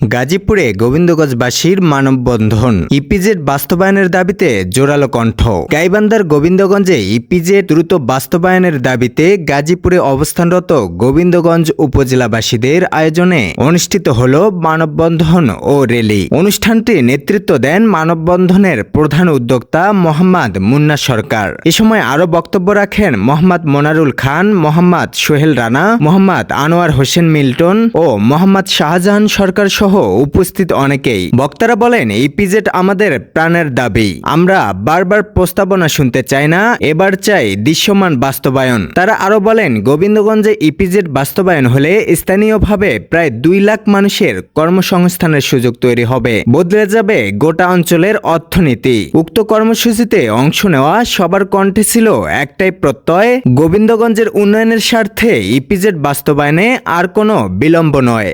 গাজীপুরে গোবিন্দগঞ্জবাসীর মানববন্ধন। ইপিজেড বাস্তবায়নের দাবিতে জোরালো কণ্ঠ। গাইবান্ধার গোবিন্দগঞ্জে ইপিজেড দ্রুত বাস্তবায়নের দাবিতে গাজীপুরে অবস্থানরত গোবিন্দগঞ্জ উপজেলাবাসীদের আয়োজনে অনুষ্ঠিত হল মানববন্ধন ও র্যালি। অনুষ্ঠানটি নেতৃত্ব দেন মানববন্ধনের প্রধান উদ্যোক্তা মোহাম্মদ মুন্না সরকার। এ সময় আরও বক্তব্য রাখেন মোহাম্মদ মোনারুল খান, মোহাম্মদ সোহেল রানা, মোহাম্মদ আনোয়ার হোসেন মিল্টন ও মোহাম্মদ শাহজাহান সরকার সহ উপস্থিত অনেকেই। বক্তারা বলেন ইপিজেড আমাদের প্রাণের দাবি। আমরা বারবার প্রস্তাবনা শুনতে চাই না, এবার চাই দৃশ্যমান বাস্তবায়ন। তারা আরও বলেন, গোবিন্দগঞ্জে ইপিজেড বাস্তবায়ন হলে স্থানীয়ভাবে প্রায় দুই লাখ মানুষের কর্মসংস্থানের সুযোগ তৈরি হবে। বদলে যাবে গোটা অঞ্চলের অর্থনীতি। উক্ত কর্মসূচিতে অংশ নেওয়া সবার কণ্ঠে ছিল একটাই প্রত্যয়, গোবিন্দগঞ্জের উন্নয়নের স্বার্থে ইপিজেড বাস্তবায়নে আর কোনো বিলম্ব নয়।